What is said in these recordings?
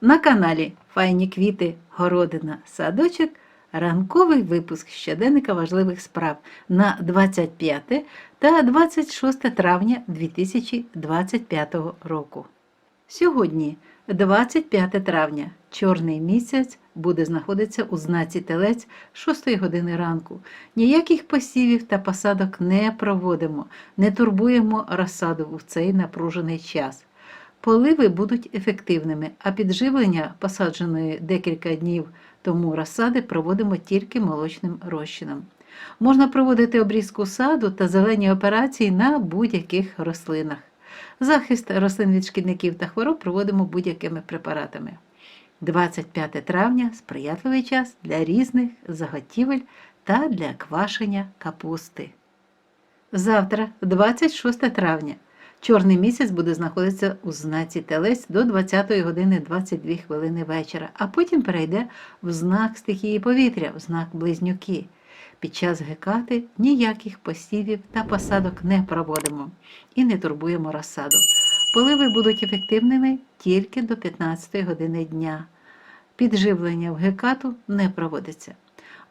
На каналі Файні квіти, городина, садочок. Ранковий випуск щоденника важливих справ на 25 та 26 травня 2025 року. Сьогодні, 25 травня, чорний місяць буде знаходитися у знаці телець 6 години ранку. Ніяких посівів та посадок не проводимо, не турбуємо розсаду в цей напружений час. Поливи будуть ефективними, а підживлення посадженої декілька днів тому розсади проводимо тільки молочним розчином. Можна проводити обрізку саду та зелені операції на будь-яких рослинах. Захист рослин від шкідників та хвороб проводимо будь-якими препаратами. 25 травня сприятливий час для різних заготівель та для квашення капусти. Завтра, 26 травня, чорний місяць буде знаходитися у знаці Телець до 20 години 22 хвилини вечора, а потім перейде в знак стихії повітря, в знак близнюки. Під час гекати ніяких посівів та посадок не проводимо і не турбуємо розсаду. Поливи будуть ефективними тільки до 15 години дня. Підживлення в гекату не проводиться.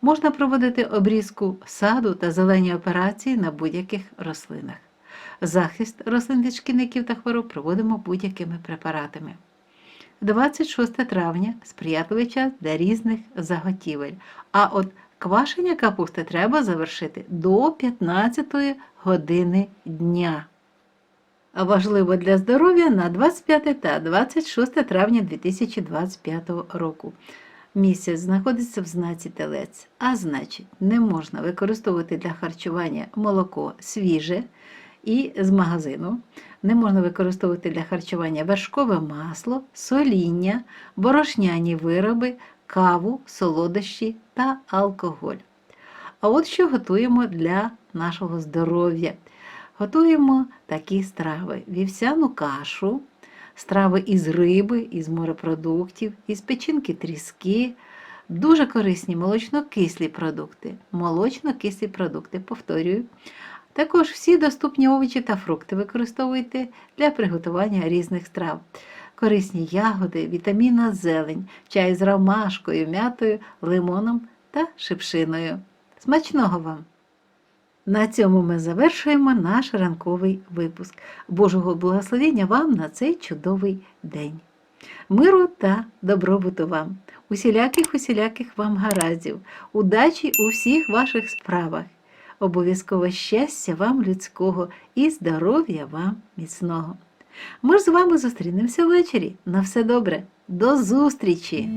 Можна проводити обрізку саду та зелені операції на будь-яких рослинах. Захист рослин від шкідників та хвороб проводимо будь-якими препаратами. 26 травня сприятливий час для різних заготівель. А от квашення капусти треба завершити до 15 години дня. Важливо для здоров'я на 25 та 26 травня 2025 року. Місяць знаходиться в знаці телець, а значить, не можна використовувати для харчування молоко свіже і з магазину, не можна використовувати для харчування вершкове масло, соління, борошняні вироби, каву, солодощі та алкоголь. А от що готуємо для нашого здоров'я? Готуємо такі страви: вівсяну кашу, страви із риби, із морепродуктів, із печінки тріски, дуже корисні молочно-кислі продукти. Молочно-кислі продукти, повторюю. Також всі доступні овочі та фрукти використовуйте для приготування різних страв. Корисні ягоди, вітамінна зелень, чай з ромашкою, м'ятою, лимоном та шипшиною. Смачного вам! На цьому ми завершуємо наш ранковий випуск. Божого благословення вам на цей чудовий день. Миру та добробуту вам, усіляких усіляких вам гараздів, удачі у всіх ваших справах, обов'язково щастя вам людського і здоров'я вам міцного. Ми ж з вами зустрінемося ввечері. На все добре, до зустрічі!